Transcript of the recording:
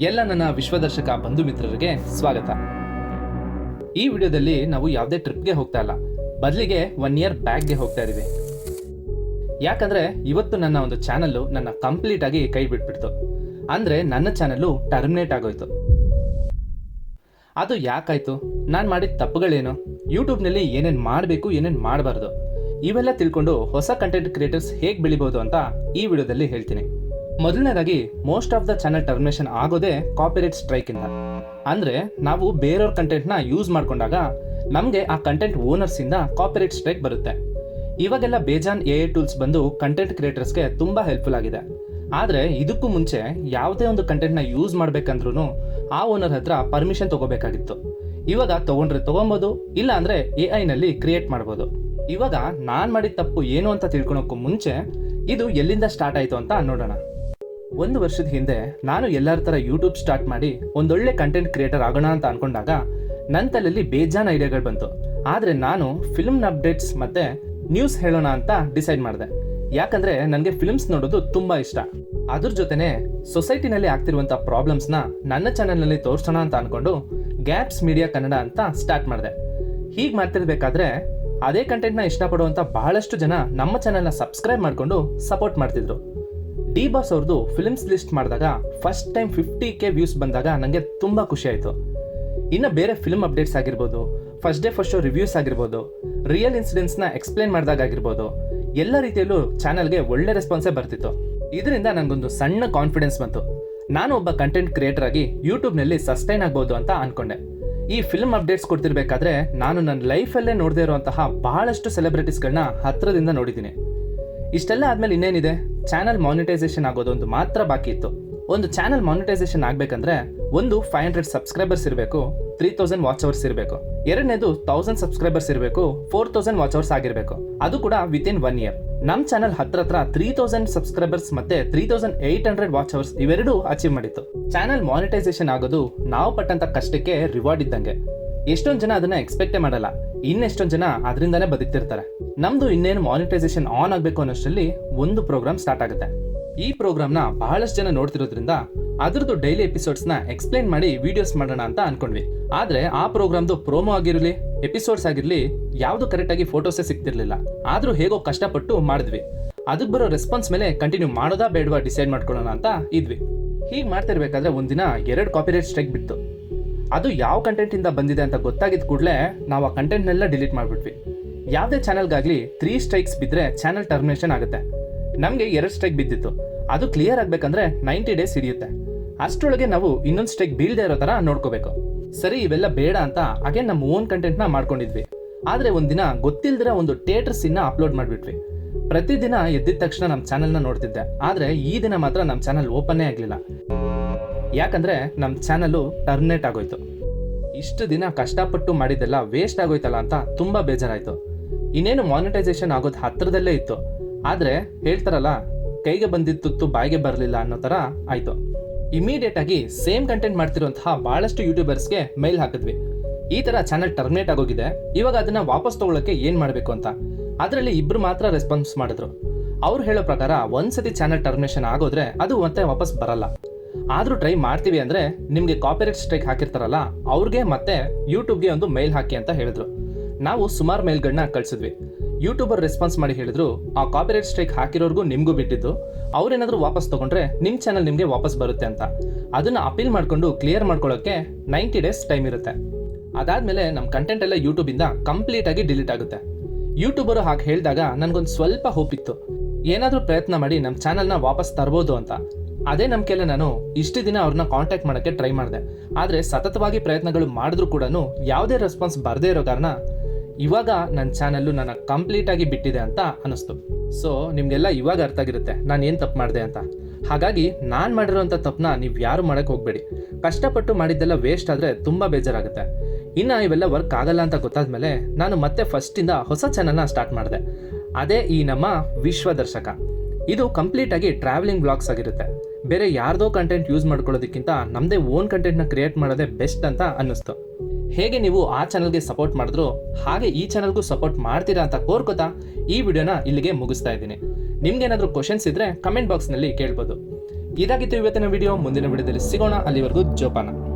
ಎಲ್ಲ ನನ್ನ ವಿಶ್ವದರ್ಶಕ ಬಂಧು ಮಿತ್ರರಿಗೆ ಸ್ವಾಗತ. ಈ ವಿಡಿಯೋದಲ್ಲಿ ನಾವು ಯಾವುದೇ ಟ್ರಿಪ್ಗೆ ಹೋಗ್ತಾ ಇಲ್ಲ. ಬದಲಿಗೆ ಒನ್ ಇಯರ್ ಬ್ಯಾಕ್ಗೆ ಹೋಗ್ತಾ ಇದೀವಿ. ಯಾಕಂದ್ರೆ ಇವತ್ತು ನನ್ನ ಒಂದು ಚಾನಲ್ಲು ನನ್ನ ಕಂಪ್ಲೀಟ್ ಆಗಿ ಕೈ ಬಿಟ್ಬಿಡ್ತು. ಅಂದ್ರೆ ನನ್ನ ಚಾನಲ್ಲು ಟರ್ಮಿನೇಟ್ ಆಗೋಯ್ತು. ಅದು ಯಾಕಾಯ್ತು? ನಾನು ಮಾಡಿದ ತಪ್ಪುಗಳೇನು? ಯೂಟ್ಯೂಬ್ನಲ್ಲಿ ಏನೇನು ಮಾಡಬೇಕು, ಏನೇನು ಮಾಡಬಾರ್ದು? ಇವೆಲ್ಲ ತಿಳ್ಕೊಂಡು ಹೊಸ ಕಂಟೆಂಟ್ ಕ್ರಿಯೇಟರ್ಸ್ ಹೇಗೆ ಬೆಳಿಬೋದು ಅಂತ ಈ ವಿಡಿಯೋದಲ್ಲಿ ಹೇಳ್ತೀನಿ. ಮೊದಲನೇದಾಗಿ most of the channel termination ಆಗೋದೇ ಕಾಪಿರೈಟ್ ಸ್ಟ್ರೈಕಿಂದ ಅಂದರೆ, ನಾವು ಬೇರೆಯವ್ರ ಕಂಟೆಂಟ್ನ ಯೂಸ್ ಮಾಡ್ಕೊಂಡಾಗ, ನಮಗೆ ಆ ಕಂಟೆಂಟ್ ಓನರ್ಸಿಂದ ಕಾಪಿರೈಟ್ ಸ್ಟ್ರೈಕ್ ಬರುತ್ತೆ. ಇವಾಗೆಲ್ಲ ಬೇಜಾನ್ ಎ ಟೂಲ್ಸ್ ಬಂದು ಕಂಟೆಂಟ್ ಕ್ರಿಯೇಟರ್ಸ್ಗೆ ತುಂಬ ಹೆಲ್ಪ್ಫುಲ್ ಆಗಿದೆ. ಆದರೆ, ಇದಕ್ಕೂ ಮುಂಚೆ ಯಾವುದೇ ಒಂದು ಕಂಟೆಂಟ್ನ ಯೂಸ್ ಮಾಡಬೇಕಂದ್ರೂ ಆ ಓನರ್ ಹತ್ರ ಪರ್ಮಿಷನ್ ತಗೋಬೇಕಾಗಿತ್ತು. ಇವಾಗ ತಗೊಂಡ್ರೆ ತಗೊಬೋದು ಇಲ್ಲ ಅಂದರೆ ಎ ಐನಲ್ಲಿ ಕ್ರಿಯೇಟ್ ಮಾಡ್ಬೋದು. ಇವಾಗ ನಾನು ಮಾಡಿದ ತಪ್ಪು ಏನು ಅಂತ ತಿಳ್ಕೊಳೋಕ್ಕೂ ಮುಂಚೆ, ಇದು ಎಲ್ಲಿಂದ ಸ್ಟಾರ್ಟ್ ಆಯಿತು ಅಂತ ನೋಡೋಣ. ಒಂದು ವರ್ಷದ ಹಿಂದೆ ನಾನು ಎಲ್ಲರ ಥರ ಯೂಟ್ಯೂಬ್ ಸ್ಟಾರ್ಟ್ ಮಾಡಿ ಒಂದೊಳ್ಳೆ ಕಂಟೆಂಟ್ ಕ್ರಿಯೇಟರ್ ಆಗೋಣ ಅಂತ ಅನ್ಕೊಂಡಾಗ ನನ್ನ ತಲೆಯಲ್ಲಿ ಬೇಜಾನ್ ಐಡಿಯಾಗಳು ಬಂತು. ಆದರೆ ನಾನು ಫಿಲ್ಮ್ನ ಅಪ್ಡೇಟ್ಸ್ ಮತ್ತೆ ನ್ಯೂಸ್ ಹೇಳೋಣ ಅಂತ ಡಿಸೈಡ್ ಮಾಡಿದೆ. ಯಾಕಂದರೆ ನನಗೆ ಫಿಲ್ಮ್ಸ್ ನೋಡೋದು ತುಂಬ ಇಷ್ಟ. ಅದ್ರ ಜೊತೆನೆ ಸೊಸೈಟಿನಲ್ಲಿ ಆಗ್ತಿರುವಂಥ ಪ್ರಾಬ್ಲಮ್ಸ್ನ ನನ್ನ ಚಾನಲ್ನಲ್ಲಿ ತೋರಿಸೋಣ ಅಂತ ಅನ್ಕೊಂಡು ಗ್ಯಾಪ್ಸ್ ಮೀಡಿಯಾ ಕನ್ನಡ ಅಂತ ಸ್ಟಾರ್ಟ್ ಮಾಡಿದೆ. ಹೀಗೆ ಮಾಡ್ತಿರ್ಬೇಕಾದ್ರೆ ಅದೇ ಕಂಟೆಂಟ್ನ ಇಷ್ಟಪಡುವಂಥ ಬಹಳಷ್ಟು ಜನ ನಮ್ಮ ಚಾನಲ್ನ ಸಬ್ಸ್ಕ್ರೈಬ್ ಮಾಡಿಕೊಂಡು ಸಪೋರ್ಟ್ ಮಾಡ್ತಿದ್ರು. ಡಿ ಬಾಸ್ ಅವ್ರದ್ದು ಫಿಲ್ಮ್ಸ್ ಲಿಸ್ಟ್ ಮಾಡಿದಾಗ first time fifty K views ಬಂದಾಗ ನನಗೆ ತುಂಬ ಖುಷಿ ಆಯಿತು. ಇನ್ನು ಬೇರೆ ಫಿಲ್ಮ್ ಅಪ್ಡೇಟ್ಸ್ ಆಗಿರ್ಬೋದು first day first show reviews ಆಗಿರ್ಬೋದು ರಿಯಲ್ ಇನ್ಸಿಡೆಂಟ್ಸ್ನ ಎಕ್ಸ್ಪ್ಲೇನ್ ಮಾಡಿದಾಗ ಆಗಿರ್ಬೋದು, ಎಲ್ಲ ರೀತಿಯಲ್ಲೂ ಚಾನಲ್ಗೆ ಒಳ್ಳೆ ರೆಸ್ಪಾನ್ಸೇ ಬರ್ತಿತ್ತು. ಇದರಿಂದ ನನಗೊಂದು ಸಣ್ಣ ಕಾನ್ಫಿಡೆನ್ಸ್ ಬಂತು. ನಾನು ಒಬ್ಬ ಕಂಟೆಂಟ್ ಕ್ರಿಯೇಟರ್ ಆಗಿ ಯೂಟ್ಯೂಬ್ನಲ್ಲಿ ಸಸ್ಟೈನ್ ಆಗ್ಬೋದು ಅಂತ ಅನ್ಕೊಂಡೆ. ಈ ಫಿಲ್ಮ್ ಅಪ್ಡೇಟ್ಸ್ ಕೊಡ್ತಿರ್ಬೇಕಾದ್ರೆ ನಾನು ನನ್ನ ಲೈಫಲ್ಲೇ ನೋಡದೇ ಇರುವಂತಹ ಬಹಳಷ್ಟು ಸೆಲೆಬ್ರಿಟೀಸ್ಗಳನ್ನ ಹತ್ತಿರದಿಂದ ನೋಡಿದ್ದೀನಿ. ಇಷ್ಟೆಲ್ಲ ಆದಮೇಲೆ ಇನ್ನೇನಿದೆ? ಚಾನಲ್ ಮಾನಿಟೈಸೇಷನ್ ಆಗೋದೊಂದು ಮಾತ್ರ ಬಾಕಿ ಇತ್ತು. ಒಂದು ಚಾನಲ್ ಮಾನಿಟೈಸೇಷನ್ ಆಗಬೇಕಂದ್ರೆ ಒಂದು ಫೈವ್ ಹಂಡ್ರೆಡ್ ಸಬ್ಸ್ಕ್ರೈಬರ್ಸ್ ಇರಬೇಕು ತ್ರೀ ತೌಸಂಡ್ ವಾಚ್ ಅವರ್ಸ್ ಇರಬೇಕು. ಎರಡನೇದು ತೌಸಂಡ್ ಸಬ್ಸ್ಕ್ರೈಬರ್ಸ್ ಇರಬೇಕು ಫೋರ್ ತೌಸಂಡ್ ವಾಚ್ ಅವರ್ಸ್ ಆಗಿರಬೇಕು. ಅದು ಕೂಡ ವಿತ್ ಇನ್ ಒನ್ ಇಯರ್ ನಮ್ಮ ಚಾನಲ್ ಹತ್ರ ಹತ್ರ ತ್ರೀ ತೌಸಂಡ್ ಸಬ್ಸ್ಕ್ರೈಬರ್ಸ್ ಮತ್ತೆ three thousand eight hundred watch hours ಇವೆರಡೂ ಅಚೀವ್ ಮಾಡಿತ್ತು. ಚಾನಲ್ ಮಾನಿಟೈಸೇಷನ್ ಆಗೋದು ನಾವು ಪಟ್ಟಂತ ಕಷ್ಟಕ್ಕೆ ರಿವಾರ್ಡ್ ಇದ್ದಂಗೆ. ಎಷ್ಟೊಂದು ಜನ ಅದನ್ನ ಎಕ್ಸ್ಪೆಕ್ಟೇ ಮಾಡಲ್ಲ. ಇನ್ನೆಷ್ಟೊಂದು ಜನ ಅದರಿಂದಲೇ ಬದುಕ್ತಿರ್ತಾರೆ. ನಮ್ದು ಇನ್ನೇನು ಮಾನಿಟೈಸೇಷನ್ ಆನ್ ಆಗಬೇಕು ಅನ್ನೋಷ್ಟರಲ್ಲಿ ಒಂದು ಪ್ರೋಗ್ರಾಮ್ ಸ್ಟಾರ್ಟ್ ಆಗುತ್ತೆ. ಈ ಪ್ರೋಗ್ರಾಮ್ನ ಬಹಳಷ್ಟು ಜನ ನೋಡ್ತಿರೋದ್ರಿಂದ ಅದ್ರದ್ದು ಡೈಲಿ ಎಪಿಸೋಡ್ಸ್ನ ಎಕ್ಸ್ಪ್ಲೈನ್ ಮಾಡಿ ವಿಡಿಯೋಸ್ ಮಾಡೋಣ ಅಂತ ಅನ್ಕೊಂಡ್ವಿ. ಆದ್ರೆ ಆ ಪ್ರೋಗ್ರಾಮ್ದು ಪ್ರೋಮೋ ಆಗಿರಲಿ ಎಪಿಸೋಡ್ಸ್ ಆಗಿರಲಿ ಯಾವುದು ಕರೆಕ್ಟಾಗಿ ಫೋಟೋಸೇ ಸಿಗ್ತಿರ್ಲಿಲ್ಲ. ಆದ್ರೂ ಹೇಗೋ ಕಷ್ಟಪಟ್ಟು ಮಾಡಿದ್ವಿ. ಅದಕ್ಕೆ ಬರೋ ರೆಸ್ಪಾನ್ಸ್ ಮೇಲೆ ಕಂಟಿನ್ಯೂ ಮಾಡೋದಾ ಬೇಡವಾ ಡಿಸೈಡ್ ಮಾಡ್ಕೊಳ್ಳೋಣ ಅಂತ ಇದ್ವಿ. ಹೀಗೆ ಮಾಡ್ತಿರ್ಬೇಕಾದ್ರೆ ಒಂದಿನ ಎರಡು ಕಾಪಿರೈಟ್ ಸ್ಟ್ರೈಕ್ ಬಿತ್ತು. ಅದು ಯಾವ ಕಂಟೆಂಟಿಂದ ಬಂದಿದೆ ಅಂತ ಗೊತ್ತಾಗಿದ್ದ ಕೂಡಲೇ ನಾವು ಆ ಕಂಟೆಂಟ್ನೆಲ್ಲ ಡಿಲೀಟ್ ಮಾಡಿಬಿಟ್ವಿ. ಯಾವುದೇ ಚಾನಲ್ಗಾಗಲಿ ತ್ರೀ ಸ್ಟ್ರೈಕ್ಸ್ ಬಿದ್ದರೆ ಚಾನಲ್ ಟರ್ಮಿನೇಷನ್ ಆಗುತ್ತೆ. ನಮಗೆ ಎರಡು ಸ್ಟ್ರೈಕ್ ಬಿದ್ದಿತ್ತು. ಅದು ಕ್ಲಿಯರ್ ಆಗಬೇಕಂದ್ರೆ ನೈಂಟಿ ಡೇಸ್ ಹಿಡಿಯುತ್ತೆ. ಅಷ್ಟರೊಳಗೆ ನಾವು ಇನ್ನೊಂದು ಸ್ಟ್ರೈಕ್ ಬೀಳದೇ ಇರೋ ಥರ ನೋಡ್ಕೋಬೇಕು. ಸರಿ, ಇವೆಲ್ಲ ಬೇಡ ಅಂತ ಹಾಗೆ ನಮ್ಮ ಓನ್ ಕಂಟೆಂಟ್ನ ಮಾಡ್ಕೊಂಡಿದ್ವಿ. ಆದರೆ ಒಂದಿನ ಗೊತ್ತಿಲ್ಲದಿರ ಒಂದು ಥಿಯೇಟರ್ ಸಿನ್ನ ಅಪ್ಲೋಡ್ ಮಾಡಿಬಿಟ್ವಿ. ಪ್ರತಿದಿನ ಎದ್ದಿದ ತಕ್ಷಣ ನಮ್ಮ ಚಾನಲ್ನ ನೋಡ್ತಿದ್ದೆ. ಆದರೆ ಈ ದಿನ ಮಾತ್ರ ನಮ್ಮ ಚಾನಲ್ ಓಪನ್ನೇ ಆಗಲಿಲ್ಲ. ಯಾಕಂದ್ರೆ ನಮ್ಮ ಚಾನಲ್ಲು ಟರ್ಮಿನೇಟ್ ಆಗೋಯ್ತು. ಇಷ್ಟು ದಿನ ಕಷ್ಟಪಟ್ಟು ಮಾಡಿದ್ದೆಲ್ಲ ವೇಸ್ಟ್ ಆಗೋಯ್ತಲ್ಲ ಅಂತ ತುಂಬಾ ಬೇಜಾರಾಯ್ತು. ಇನ್ನೇನು ಮಾನಿಟೈಸೇಷನ್ ಆಗೋದು ಹತ್ರದಲ್ಲೇ ಇತ್ತು. ಆದ್ರೆ ಹೇಳ್ತಾರಲ್ಲ, ಕೈಗೆ ಬಂದಿದ್ದುತ್ತು ಬಾಯಿಗೆ ಬರಲಿಲ್ಲ ಅನ್ನೋ ಥರ ಆಯ್ತು. ಇಮಿಡಿಯೇಟ್ ಆಗಿ ಸೇಮ್ ಕಂಟೆಂಟ್ ಮಾಡ್ತಿರುವಂತಹ ಬಹಳಷ್ಟು ಯೂಟ್ಯೂಬರ್ಸ್ಗೆ ಮೇಲ್ ಹಾಕಿದ್ವಿ. ಈ ತರ ಚಾನಲ್ ಟರ್ಮಿನೇಟ್ ಆಗೋಗಿದೆ. ಇವಾಗ ಅದನ್ನ ವಾಪಸ್ ತಗೊಳ್ಳೋಕೆ ಏನು ಮಾಡಬೇಕು ಅಂತ. ಅದರಲ್ಲಿ ಇಬ್ಬರು ಮಾತ್ರ ರೆಸ್ಪಾನ್ಸ್ ಮಾಡಿದ್ರು. ಅವ್ರು ಹೇಳೋ ಪ್ರಕಾರ ಒಂದ್ಸತಿ ಚಾನಲ್ ಟರ್ಮಿನೇಷನ್ ಆಗೋದ್ರೆ ಅದು ಮತ್ತೆ ವಾಪಸ್ ಬರಲ್ಲ. ಆದ್ರೂ ಟ್ರೈ ಮಾಡ್ತೀವಿ ಅಂದ್ರೆ ನಿಮಗೆ ಕಾಪಿರೈಟ್ ಸ್ಟ್ರೈಕ್ ಹಾಕಿರ್ತಾರಲ್ಲ, ಅವ್ರಿಗೆ ಮತ್ತೆ ಯೂಟ್ಯೂಬ್ಗೆ ಒಂದು ಮೇಲ್ ಹಾಕಿ ಅಂತ ಹೇಳಿದ್ರು. ನಾವು ಸುಮಾರು ಮೇಲ್ಗಳನ್ನ ಕಳ್ಸಿದ್ವಿ. ಯೂಟ್ಯೂಬರ್ ರೆಸ್ಪಾನ್ಸ್ ಮಾಡಿ ಹೇಳಿದ್ರು, ಆ ಕಾಪಿರೈಟ್ ಸ್ಟ್ರೈಕ್ ಹಾಕಿರೋರ್ಗೂ ನಿಮಗೂ ಬಿಟ್ಟಿದ್ದು, ಅವ್ರೇನಾದ್ರೂ ವಾಪಸ್ ತಗೊಂಡ್ರೆ ನಿಮ್ಮ ಚಾನಲ್ ನಿಮಗೆ ವಾಪಸ್ ಬರುತ್ತೆ ಅಂತ. ಅದನ್ನ ಅಪೀಲ್ ಮಾಡ್ಕೊಂಡು ಕ್ಲಿಯರ್ ಮಾಡ್ಕೊಳ್ಳೋಕೆ ನೈಂಟಿ ಡೇಸ್ ಟೈಮ್ ಇರುತ್ತೆ. ಅದಾದ್ಮೇಲೆ ನಮ್ಮ ಕಂಟೆಂಟ್ ಎಲ್ಲ ಯೂಟ್ಯೂಬ್ ಇಂದ ಕಂಪ್ಲೀಟ್ ಆಗಿ ಡಿಲೀಟ್ ಆಗುತ್ತೆ. ಯೂಟ್ಯೂಬರು ಹಾಗೆ ಹೇಳಿದಾಗ ನನಗೊಂದು ಸ್ವಲ್ಪ ಹೋಪ್ ಇತ್ತು. ಏನಾದರೂ ಪ್ರಯತ್ನ ಮಾಡಿ ನಮ್ಮ ಚಾನಲ್ನ ವಾಪಸ್ ತರ್ಬೋದು ಅಂತ. ಅದೇ ನಂಬಿಕೆಲ್ಲ ನಾನು ಇಷ್ಟು ದಿನ ಅವ್ರನ್ನ ಕಾಂಟ್ಯಾಕ್ಟ್ ಮಾಡೋಕ್ಕೆ ಟ್ರೈ ಮಾಡಿದೆ. ಆದರೆ ಸತತವಾಗಿ ಪ್ರಯತ್ನಗಳು ಮಾಡಿದ್ರೂ ಕೂಡ ಯಾವುದೇ ರೆಸ್ಪಾನ್ಸ್ ಬರದೇ ಇರೋ ಕಾರಣ ಇವಾಗ ನನ್ನ ಚಾನಲ್ಲು ನನ್ನ ಕಂಪ್ಲೀಟಾಗಿ ಬಿಟ್ಟಿದೆ ಅಂತ ಅನಿಸ್ತು ಸೊ ನಿಮಗೆಲ್ಲ ಇವಾಗ ಅರ್ಥ ಆಗಿರುತ್ತೆ ನಾನು ಏನು ತಪ್ಪು ಮಾಡಿದೆ ಅಂತ. ಹಾಗಾಗಿ ನಾನು ಮಾಡಿರೋಂಥ ತಪ್ಪನ್ನ ನೀವು ಯಾರು ಮಾಡೋಕ್ಕೆ ಹೋಗಬೇಡಿ. ಕಷ್ಟಪಟ್ಟು ಮಾಡಿದ್ದೆಲ್ಲ ವೇಸ್ಟ್ ಆದರೆ ತುಂಬ ಬೇಜಾರಾಗುತ್ತೆ. ಇನ್ನು ಇವೆಲ್ಲ ವರ್ಕ್ ಆಗಲ್ಲ ಅಂತ ಗೊತ್ತಾದ ಮೇಲೆ ನಾನು ಮತ್ತೆ ಫಸ್ಟಿಂದ ಹೊಸ ಚಾನಲ್ನ ಸ್ಟಾರ್ಟ್ ಮಾಡಿದೆ. ಅದೇ ಈ ನಮ್ಮ ವಿಶ್ವದರ್ಶಕ. ಇದು ಕಂಪ್ಲೀಟ್ ಆಗಿ ಟ್ರಾವೆಲಿಂಗ್ ಬ್ಲಾಗ್ಸ್ ಆಗಿರುತ್ತೆ. ಬೇರೆ ಯಾರ್ದೋ ಕಂಟೆಂಟ್ ಯೂಸ್ ಮಾಡ್ಕೊಳ್ಳೋದಕ್ಕಿಂತ ನಮ್ಮದೇ ಓನ್ ಕಂಟೆಂಟ್ನ ಕ್ರಿಯೇಟ್ ಮಾಡೋದೇ ಬೆಸ್ಟ್ ಅಂತ ಅನ್ನಿಸ್ತು. ಹೇಗೆ ನೀವು ಆ ಚಾನಲ್ಗೆ ಸಪೋರ್ಟ್ ಮಾಡಿದ್ರು, ಹಾಗೆ ಈ ಚಾನಲ್ಗೂ ಸಪೋರ್ಟ್ ಮಾಡ್ತೀರಾ ಅಂತ ಕೋರ್ಕೋತಾ ಈ ವಿಡಿಯೋನ ಇಲ್ಲಿಗೆ ಮುಗಿಸ್ತಾ ಇದ್ದೀನಿ. ನಿಮ್ಗೇನಾದರೂ ಕ್ವಶನ್ಸ್ ಇದ್ರೆ ಕಮೆಂಟ್ ಬಾಕ್ಸ್ನಲ್ಲಿ ಕೇಳ್ಬೋದು. ಇದಾಗಿತ್ತು ಇವತ್ತಿನ ವಿಡಿಯೋ ಮುಂದಿನ ವಿಡಿಯೋದಲ್ಲಿ ಸಿಗೋಣ. ಅಲ್ಲಿವರೆಗೂ ಜೋಪಾನ.